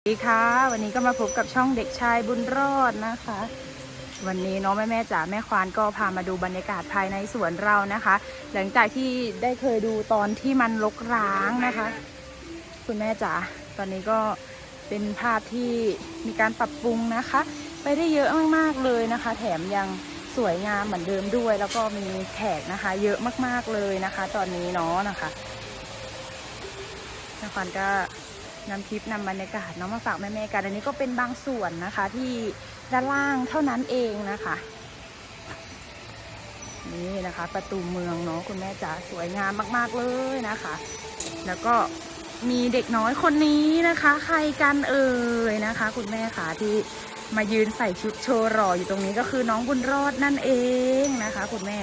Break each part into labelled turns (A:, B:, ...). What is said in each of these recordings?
A: สวัสดีค่ะ วันนี้ก็มาพบกับช่องเด็กชายบุญรอดนะคะ วันนี้น้องแม่แม่จ๋าแม่ควานก็พามาดูบรรยากาศภายในสวนเรานะคะ หลังจากที่ได้เคยดูตอนที่มันรกร้างนะคะ คุณแม่จ๋าตอนนี้ก็เป็นภาพที่มีการปรับปรุงนะคะ ไปได้เยอะมากๆเลยนะคะ แถมยังสวยงามเหมือนเดิมด้วย แล้วก็มีแขกนะคะ เยอะมากๆเลยนะคะ ตอนนี้เนาะนะคะแม่ควานก็ นำคลิปนำบรรยากาศเนาะมาฝากแม่ๆกันอันนี้ก็เป็นบางส่วนนะคะ ที่ด้านล่างเท่านั้นเองนะคะ นี่นะคะ ประตูเมืองเนาะคุณแม่จ๋าสวยงามมาก ๆเลยนะคะ แล้วก็มีเด็กน้อยคนนี้นะคะ ใครกันเอ่ยนะคะ คุณแม่ค่ะที่มายืนใส่ชุดโชว์หล่ออยู่ตรงนี้ก็คือน้องบุญรอดนั่นเองนะคะ คุณแม่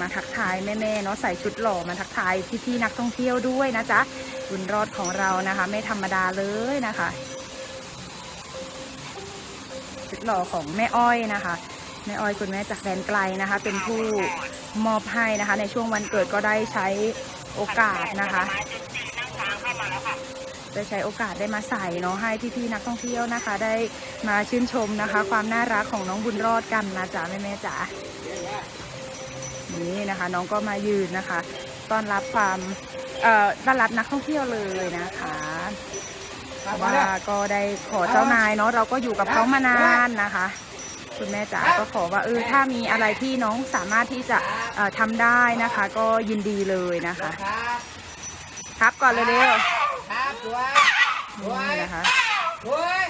A: มาทักทายแม่ๆเนาะใส่ชุดหล่อมาทักทายพี่ๆนักท่องเที่ยวด้วยนะจ๊ะ บุญรอดของเรานะคะ ไม่ธรรมดาเลยนะคะชุดหล่อของแม่อ้อยนะคะแม่อ้อยคุณแม่จากแดนไกลนะคะ เป็นผู้มอบให้นะคะ ในช่วงวันเกิดก็ได้ใช้โอกาสนะคะได้ใช้โอกาสได้มาใส่เนาะให้พี่ๆนักท่องเที่ยวนะคะ ได้มาชื่นชมนะคะ ความน่ารักของน้องบุญรอดกันนะจ๊ะแม่ๆจ๋านี่นะคะ น้องก็มายืนนะคะ ต้อนรับความ เอ่อต้อนรับนักท่องเที่ยวเลยนะคะเพราะว่าก็ได้ขอเจ้านายเนาะเราก็อยู่กับเขามานานนะคะ คุณแม่จ๋าก็ขอว่าเออถ้ามีอะไรที่น้องสามารถที่จะเอ่อทำได้นะคะ ก็ยินดีเลยนะคะ
B: ครับ
A: ครับก่อนเลยเร็ว
B: ครับสวยสวย
A: นี่นะคะ
B: สวย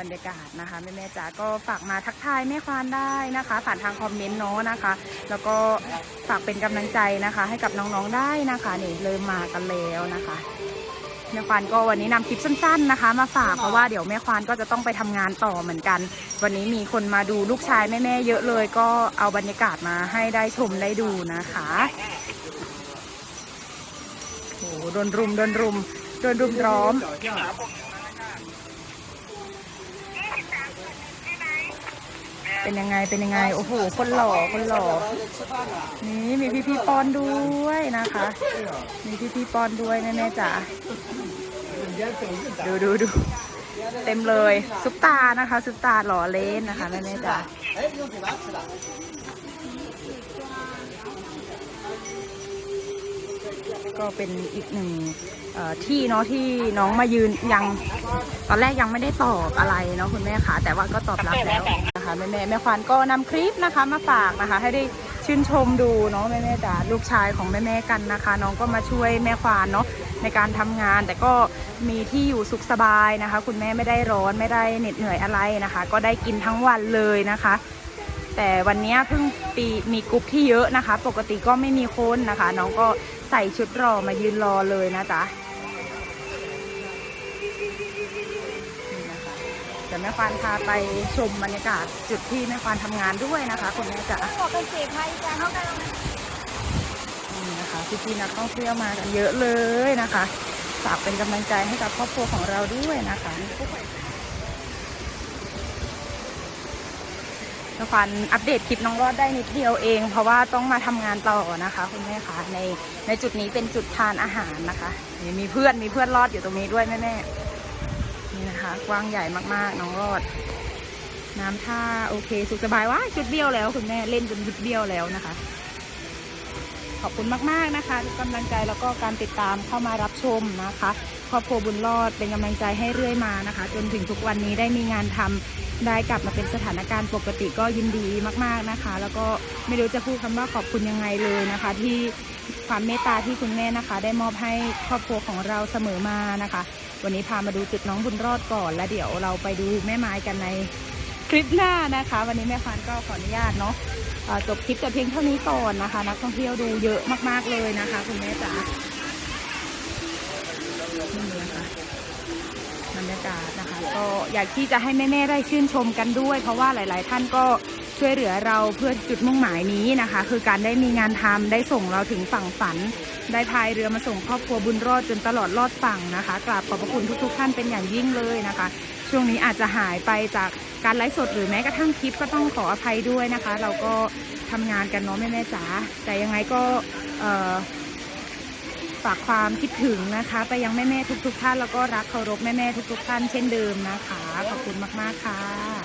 A: บรรยากาศนะคะแม่แม่ๆจ๋าก็ฝากมาทักทายแม่ควานได้นะคะ ผ่านทางคอมเมนต์เนาะนะคะ แล้วก็ฝากเป็นกำลังใจนะคะ ให้กับน้องๆได้นะคะนี่เริ่มมากันแล้วนะคะแม่ควานก็วันนี้นำคลิปสั้น ๆนะคะ มาฝากเพราะว่าเดี๋ยวแม่ควานก็จะต้องไปทำงานต่อเหมือนกัน วันนี้มีคนมาดูลูกชายแม่ๆเยอะเลย ก็เอาบรรยากาศมาให้ได้ชมได้ดูนะคะโอ้โหโดนรุมโดนรุมโดนรุมร้อม เป็นยังไงเป็นยังไง โอ้โห คนหล่อคนหล่อ นี่มีพี่พี่ปอนด้วยนะคะ มีพี่พี่ปอนด้วยแน่ๆจ๋าดูดูดูเต็มเลยซุปตานะคะซุปตาหล่อเล่นนะคะแม่แม่จ๋าก็เป็นอีกหนึ่งที่เนาะที่น้องมายืนยัง ตอนแรกยังไม่ได้ตอบอะไรเนาะคุณแม่คะแต่ว่าก็ตอบรับแล้ว นะคะแม่แม่แม่ควานก็นำคลิปนะคะมาฝากนะคะ ให้ได้ชื่นชมดูเนาะแม่แม่จ๋าลูกชายของแม่แม่กันนะคะ น้องก็มาช่วยแม่ควานเนาะในการทำงาน แต่ก็มีที่อยู่สุขสบายนะคะ คุณแม่ไม่ได้ร้อนไม่ได้เหน็ดเหนื่อยอะไรนะคะ ก็ได้กินทั้งวันเลยนะคะแต่วันนี้เพิ่งปีมีกรุ๊ปที่เยอะนะคะ ปกติก็ไม่มีคนนะคะ น้องก็ใส่ชุดรอมายืนรอเลยนะจ๊ะ ดี๋ยวแม่ควานพาไปชมบรรยากาศจุดที่แม่ควานทำงานด้วยนะคะคุณแม่จ๋า
C: บอกกันเสียภัยจ้าเขากัน
A: นี่นะคะพี่ๆนักท่องเที่ยวมากันเยอะเลยนะคะฝากเป็นกำลังใจให้กับครอบครัวของเราด้วยนะคะแม่ควานอัปเดตคลิปน้องรอดได้นิดเดียวเอง เพราะว่าต้องมาทำงานต่อนะคะ คุณแม่คะในในจุดนี้เป็นจุดทานอาหารนะคะนี่มีเพื่อนมีเพื่อนรอดอยู่ตรงนี้ด้วยแม่แม่ๆ นี่นะคะกว้างใหญ่มากๆ น้องรอด น้ำท่าโอเค สุขสบายว่าชุดเบี้ยวแล้วคุณแม่เล่นจนชุดเบี้ยวแล้วนะคะ ขอบคุณมากๆนะคะทุกกำลังใจแล้วก็การติดตามเข้ามารับชมนะคะครอบครัวบุญรอดเป็นกำลังใจให้เรื่อยมานะคะ จนถึงทุกวันนี้ได้มีงานทำได้กลับมาเป็นสถานการณ์ปกติก็ยินดีมากๆนะคะ แล้วก็ไม่รู้จะพูดคำว่าขอบคุณยังไงเลยนะคะ ที่ความเมตตาที่คุณแม่นะคะ ได้มอบให้ครอบครัวของเราเสมอมานะคะ วันนี้พามาดูจุดน้องบุญรอดก่อน แล้วเดี๋ยวเราไปดูแม่ไม้กันในคลิปหน้านะคะ วันนี้แม่ฟานก็ขออนุญาตเนาะจบคลิปแต่เพียงเท่านี้ก่อนนะคะ นักท่องเที่ยวดูเยอะมากๆเลยนะคะ คุณแม่จ๋านี่นะคะบรรยากาศนะคะ ก็อยากที่จะให้แม่ๆได้ชื่นชมกันด้วย เพราะว่าหลาย ๆ ท่านก็ ช่วยเหลือเราเพื่อจุดมุ่งหมายนี้นะคะ คือการได้มีงานทำได้ส่งเราถึงฝั่งฝัน ได้พายเรือมาส่งครอบครัวบุญรอดจนตลอดรอดฝั่งนะคะกราบขอบพระคุณทุก ๆ ท่านเป็นอย่างยิ่งเลยนะคะ ช่วงนี้อาจจะหายไปจากการไลฟ์สดหรือแม้กระทั่งคลิปก็ต้องขออภัยด้วยนะคะ เราก็ทำงานกันเนาะแม่แม่จ๋าแต่ยังไงก็ฝากความคิดถึงนะคะ ไปยังแม่ๆทุก ๆ ท่านแล้วก็รักเคารพแม่ๆทุก ๆ ท่านเช่นเดิมนะคะ ขอบคุณมาก ๆ ค่ะ